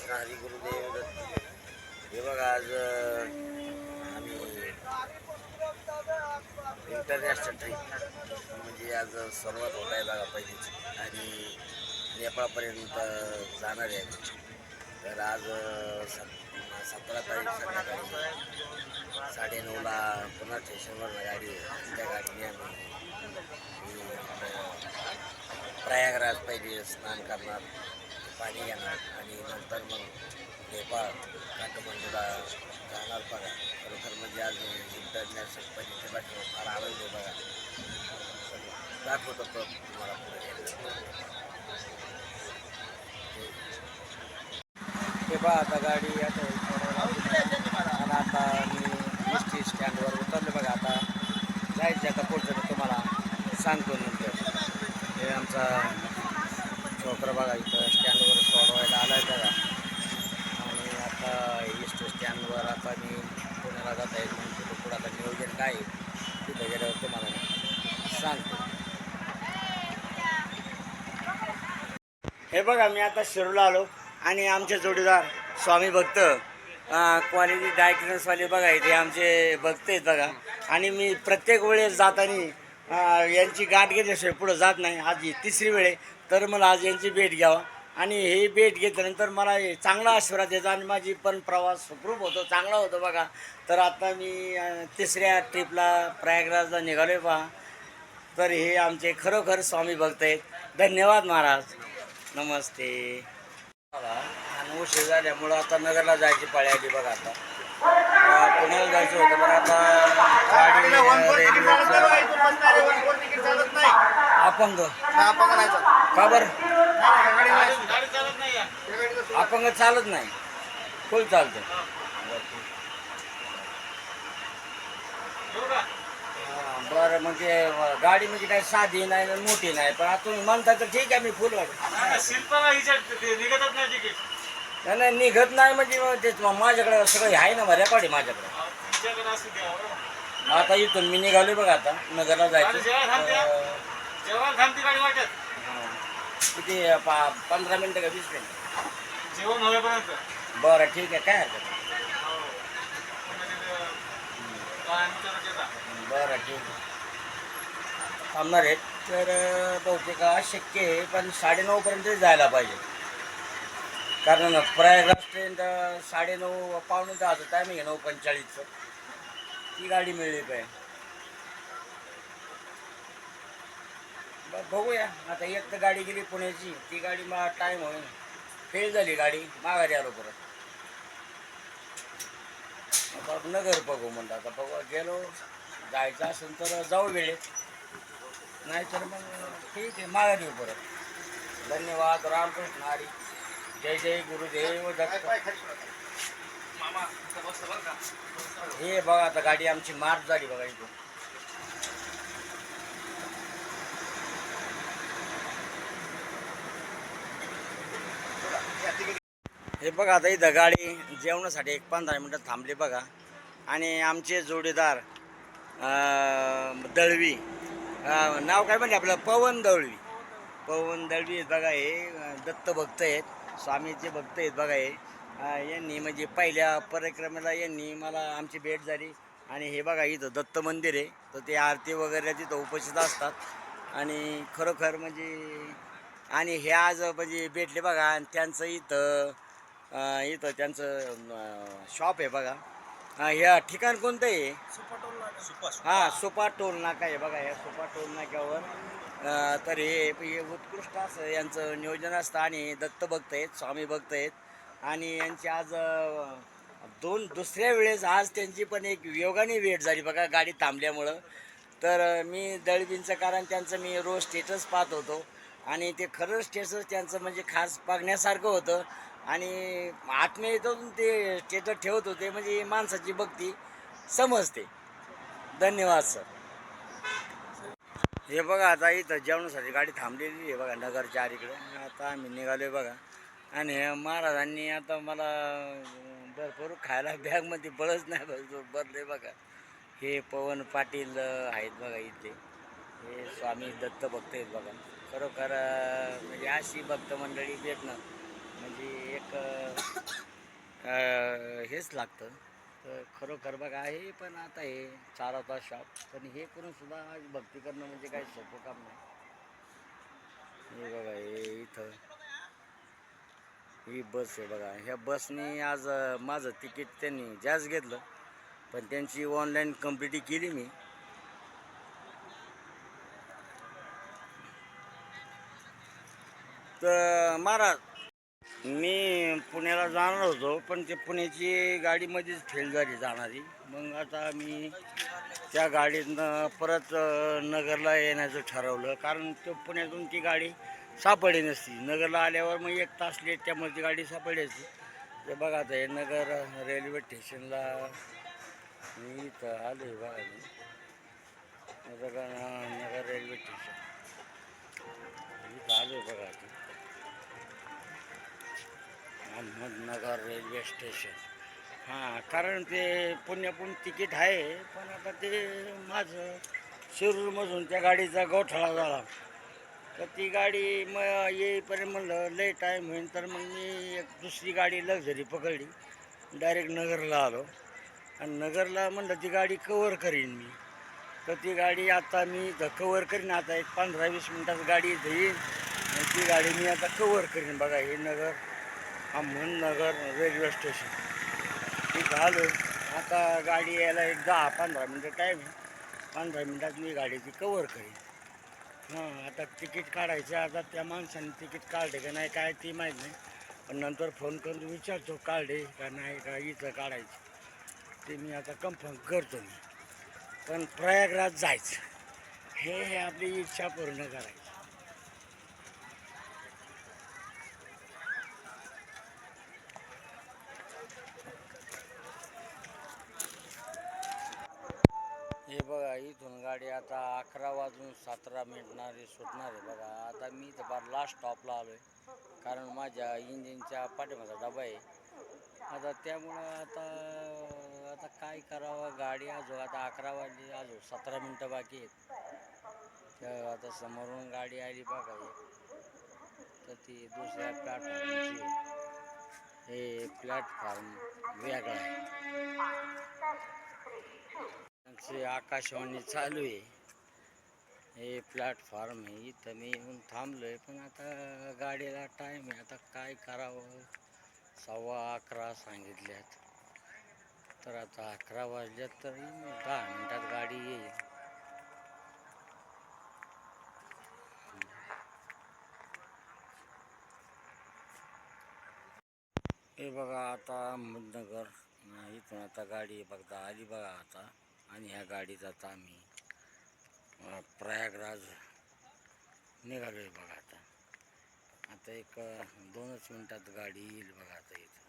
कृष्ण हरी गुरुदेव. दत्त. हे बघा आज आम्ही इंटरनॅशनल ट्रिप म्हणजे आज सर्वात मोठा आहे बघा पहिलीच. आणि नेपाळपर्यंत जाणार आहे. तर आज सत- सतरा तारीख संध्याकाळी साडेनऊला पुन्हा स्टेशनवर गाडी आहे. त्या गाडीने आम्ही प्रयागराज पहिले स्नान करणार. पाणी घेणार आणि नंतर मग नेपाळ काठमांडूला जाणार बघा. खरोखर म्हणजे आज इंटरनॅशनल पद्धती बघा फार आनंद आहे बघा. दाखवतो तो तुम्हाला पुढे. हे बघा आता गाडी आता आणि आता मी एस टी स्टँडवर उतरले बघा आता. जायचं आता पुढचं तुम्हाला सांगतो नंतर. हे आमचा छोकरा बघा इथं. स्टँडवर आला आहे बघा. आणि आता एस टी स्टँडवर आता मी पुण्याला जात आहे. म्हणून तिथं पुढं आता नियोजन काय आहे तिथं गेल्यावर तुम्हाला सांगतो. हे बघा मी आता शिरूला आलो आणि आमचे जोडीदार स्वामी भक्त क्वालिटी डायक्टन्सवाले बघा इथे आमचे भक्त आहेत बघा. आणि मी प्रत्येक वेळेस जाताना यांची गाठ घेतल्याशिवाय पुढं जात नाही. आज ही तिसरी वेळ आहे. तर मला आज यांची भेट घ्यावा. आणि हे भेट घेतल्यानंतर मला हे चांगला आशीर्वाद यायचा आणि माझी पण प्रवास सुखरूप होतो चांगला होतो बघा. तर आता मी अं, तिसऱ्या ट्रिपला प्रयागराजला निघालो आहे पहा तर हे आमचे खरोखर स्वामी भक्त आहेत. धन्यवाद महाराज. नमस्ते. बघा, आणि उशीर झाल्यामुळं आता नगरला जायची पाळी आली बघा आता. अं, पुण्याला जायचं होतं पण आता गाडी रेल्वेचं अपंग का बरं? अपंग चालत नाही. फुल चालतं? बरं ते गाडी म्हणजे काय साधी नाही मोठी नाही पण आता तुम्ही म्हणता तर ठीक आहे मी फुल गाडी. नाही निघत नाही म्हणजे माझ्याकडे सगळं आहे ना रेकॉर्ड आहे माझ्याकडे. आता इथून मी निघालोय बघा आता नगरला जायचं. किती पा पंधरा मिनटं का वीस मिनटं? जेवण होईपर्यंत. बरं ठीक आहे काय हरकत नाही. हो. बरं ठीक आहे. थांबणार आहेत तर अं, बहुतेक आज शक्य आहे पण साडेनऊपर्यंत जायला पाहिजे. कारण प्रयागराज ट्रेन तर साडेनऊ पावणे दहाचं टायमिंग आहे नऊ पंचेचाळीसचं. ती गाडी मिळली पाहिजे. बघूया. आता एक तर गाडी गेली पुण्याची. ती गाडी मग टाईम होईल फेल झाली गाडी. माघारी आलो परत. आता नगर बघू म्हणलं. आता बघू गेलो. जायचं असेल तर जाऊ वेळेत. नाहीतर मग ठीक आहे माघारी येऊ परत. धन्यवाद. रामकृष्ण हरी. जय जय गुरुदेव दत्त? हे बघा आता गाडी आमची मार्च झाली बघा इथून. हे बघा आता इथं गाडी जेवणासाठी एक पंधरा मिनटं थांबली बघा. आणि आमचे जोडीदार दळवी. नाव काय म्हणजे आपलं? पवन दळवी. पवन दळवी बघा हे दत्त भक्त आहेत स्वामीचे भक्त आहेत बघा हे. यांनी म्हणजे पहिल्या परिक्रमेला यांनी मला आमची भेट झाली. आणि हे बघा इथं दत्त मंदिर आहे. तर ते आरती वगैरे तिथं उपस्थित असतात. आणि खरोखर म्हणजे आणि हे आज म्हणजे भेटले बघा आणि त्यांचं इथं इथं त्यांचं शॉप आहे बघा. ह्या ठिकाण कोणतं आहे? हां सुपा टोल नाका आहे बघा ह्या सुपा टोल नाक्यावर. तर हे उत्कृष्ट असं यांचं नियोजन असतं आणि दत्त भक्त आहेत स्वामी भक्त आहेत आणि यांची आज दोन दुसऱ्या वेळेस आज त्यांची पण एक योगाने भेट झाली बघा गाडी थांबल्यामुळं. तर मी दळबींचं कारण त्यांचं मी रोज स्टेटस पाहत होतो. आणि ते खरंच स्टेटस त्यांचं म्हणजे खास बघण्यासारखं होतं. आणि आत्मीयतेतून ते स्टेटस ठेवत होते म्हणजे माणसाची भक्ती समजते. धन्यवाद सर हे बघा आता इथं जेवणासाठी गाडी थांबलेली आहे बघा नगरच्या अलीकडे आता आम्ही निघालो आहे बघा. आणि हे महाराजांनी आता मला भरपूर खायला बॅगमध्ये बळच नाही भरपूर भरले बघा. हे पवन पाटील आहेत बघा इथले हे स्वामी दत्त भक्त आहेत बघा. खरोखर म्हणजे अशी भक्त मंडळी भेटणं म्हणजे एक हेच लागतं. तर खरोखर बघा हे पण आता हे चारवता शॉप पण हे करून सुद्धा आज भक्ती करणं म्हणजे काही सोपं काम नाही. हे बघा हे इथं ही बस आहे बघा. ह्या बसने आज माझं तिकीट त्यांनी जास्त घेतलं पण त्यांची ऑनलाईन कंप्लिटी केली मी. तर महाराज मी पुण्याला जाणार होतो पण ते पुण्याची गाडीमध्येच फेल झाली जाणारी. मग आता मी त्या गाडीतनं परत नगरला येण्याचं ठरवलं. कारण तो पुण्यातून ती गाडी सापडली नसती. नगरला आल्यावर मग एक तास लेट त्यामुळे ती गाडी सापडली असती तर बघा आता हे नगर रेल्वे स्टेशनला मी इथं आलो आहे बघा मी. नगर नगर रेल्वे स्टेशन इथं आलो आहे बघा आता. Ahmednagar railway station. हां कारण ते पुण्यापुण तिकीट आहे पण आता ते माझं शिरूरमधून त्या गाडीचा गोठाळा झाला. तर ती गाडी मग येईपर्यंत म्हणलं लय टाईम होईल तर मग मी एक दुसरी गाडी लक्झरी पकडली. डायरेक्ट नगरला आलो. आणि नगरला म्हणलं ती गाडी कवर करीन मी. तर ती गाडी आता मी इथं कवर करीन. आता एक पंधरा वीस मिनटात गाडी इथं येईल. आणि ती गाडी मी आता कवर करीन. बघा हे नगर अहमदनगर रेल्वे स्टेशन मी आलो आता गाडी यायला एक दहा पंधरा मिनटं टाईम आहे. पंधरा मिनटात मी गाडीची कवर करीन. हां आता तिकीट काढायचं आता त्या माणसाने तिकीट काढले का नाही काय ती माहीत नाही. पण नंतर फोन करून विचारतो काढले का नाही का इथं काढायचं. ते मी आता कन्फर्म करतो मी. पण प्रयागराज जायचं. हे हे आपली इच्छा पूर्ण करायची हे बघा इथून गाडी आता अकरा वाजून सतरा मिनिटणारे सुटणार आहे बघा. आता मी तर फार लास्ट स्टॉपला आलो आहे कारण माझ्या इंजिनच्या पाठीमाचा डबा आहे. आता त्यामुळं आता आता काय करावं? गाडी आजो आता अकरा वाजली आजो सतरा मिनटं बाकी आहेत. तर आता समोरून गाडी आली बघा. तर ती दुसऱ्या प्लॅटफॉर्मची हे प्लॅटफॉर्म वेगळा आहे. त्यांची आकाशवाणी चालू आहे. हे प्लॅटफॉर्म आहे इथं मी येऊन थांबलो आहे पण आता गाडीला टाईम आहे. आता काय करावं? सव्वा अकरा सांगितल्यात. तर आता अकरा वाजल्यात तर दहा मिनटात गाडी येईल. हे बघा आता अहमदनगर इथून आता गाडी बघता आली बघा आता. आणि ह्या गाडीत आता आम्ही प्रयागराज निघालो आहे बघा आता. आता एक दोनच मिनटात गाडी येईल बघा आता इथं.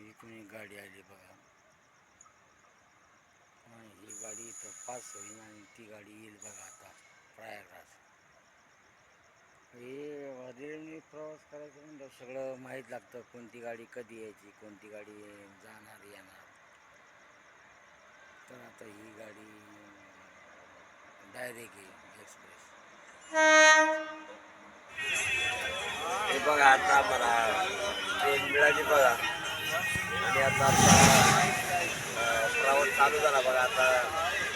इथून एक गाडी आली बघा. आणि ही गाडी इथं पास होईल आणि ती गाडी येईल बघा आता प्रयागराज. हे रेल्वेने प्रवास करायचं म्हणजे सगळं माहीत लागतं कोणती गाडी कधी यायची कोणती गाडी जाणार येणार. आता ही गाडी डायरेक्ट येईल एक्सप्रेस हे बघा आता मला ट्रेन मिळाली बघा. आणि आता प्रवास चालू झाला बघा. आता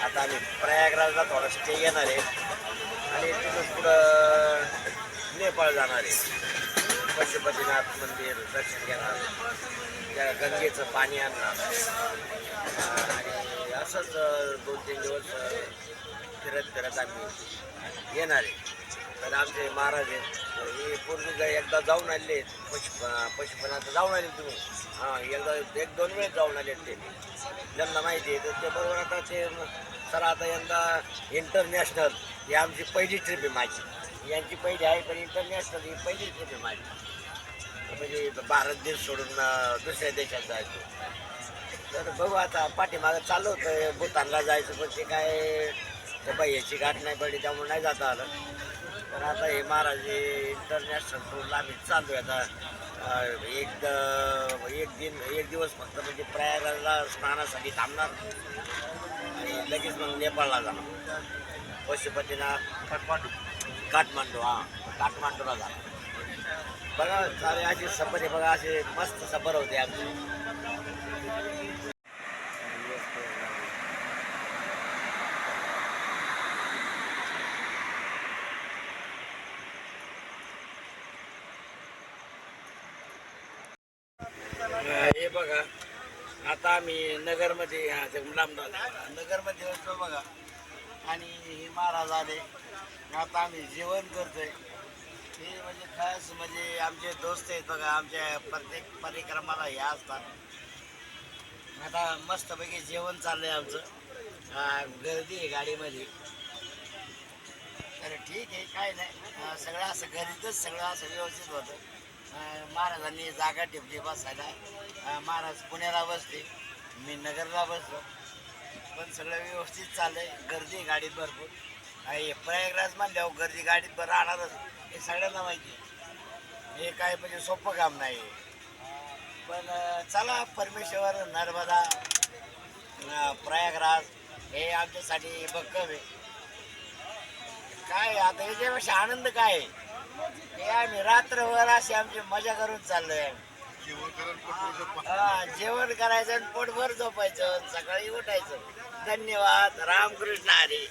आता आम्ही प्रयागराजला थोडा स्टे येणार आहे. आणि तिथून पुढं नेपाळ जाणार आहे. पशुपतीनाथ मंदिर दर्शन घेणार. त्या गंगेचं पाणी आणणार. आणि असंच दोन तीन दिवस फिरत फिरत आम्ही येणार आहे. तर आमचे महाराज आहेत. हे पूर्वी जर एकदा जाऊन आले आहेत. पशु पशुपनात जाऊन आले तुम्ही. हां एकदा एक दोन वेळेस जाऊन आले ते. ज्यांना माहिती आहे तर ते बरोबर आता ते सर आता यंदा इंटरनॅशनल ही आमची पहिली ट्रिप आहे माझी. यांची पहिली आहे पण इंटरनॅशनल ही पहिली ट्रिप आहे माझी. म्हणजे भारत देश सोडून दुसऱ्या देशात जायचं. तर बघू आता पाठीमागं चालू होतं भूतानला जायचं पण ते काय ते बाई याची गाठ नाही पडली त्यामुळे नाही जाता आलं. पण आता हे महाराज इंटरनॅशनल टूरला आम्ही चालू आहे आता एक द- एक दिन एक दिवस फक्त म्हणजे प्रयागराजला स्नानासाठी थांबणार. आणि लगेच मग नेपाळला जाणार. पशुपतीनाथ काठमांडू काठमांडू हां काठमांडूला जाणार. बघा सारे अशी सफर आहे बघा असे मस्त सफर होते आमची हे बघा आता आम्ही नगरमध्ये नगरमध्ये असतो बघा. आणि हे महाराज आले. आता आम्ही जेवण करतोय. हे म्हणजे खास म्हणजे आमचे दोस्त आहेत बघा आमच्या प्रत्येक परिक्रमाला हे असतात. आता मस्तपैकी जेवण चाललंय आमचं. गर्दी आहे गाडीमध्ये. तर ठीक आहे काय नाही. सगळं असं घरीतच सगळं असं व्यवस्थित होतं. महाराजांनी जागा ठेवली बसायला. महाराज पुण्याला बसले. मी नगरला बसलो. पण सगळं व्यवस्थित चाललंय. गर्दी आहे गाडीत भरपूर. हे प्रयागराज म्हणल्यावर गर्दी गाडीत राहणारच. हे सगळ्यांना माहिती आहे. हे काय म्हणजे सोपं काम नाही पण चला परमेश्वर नर्मदा प्रयागराज हे आमच्यासाठी भक्कम आहे. काय आता याच्यापेक्षा आनंद काय आहे? हे आम्ही रात्रभर अशी आमची मजा करून चाललोय. जेवण हा, जेवण करायचं आणि पोटभर झोपायचं सकाळी उठायचं. धन्यवाद. रामकृष्ण हरी.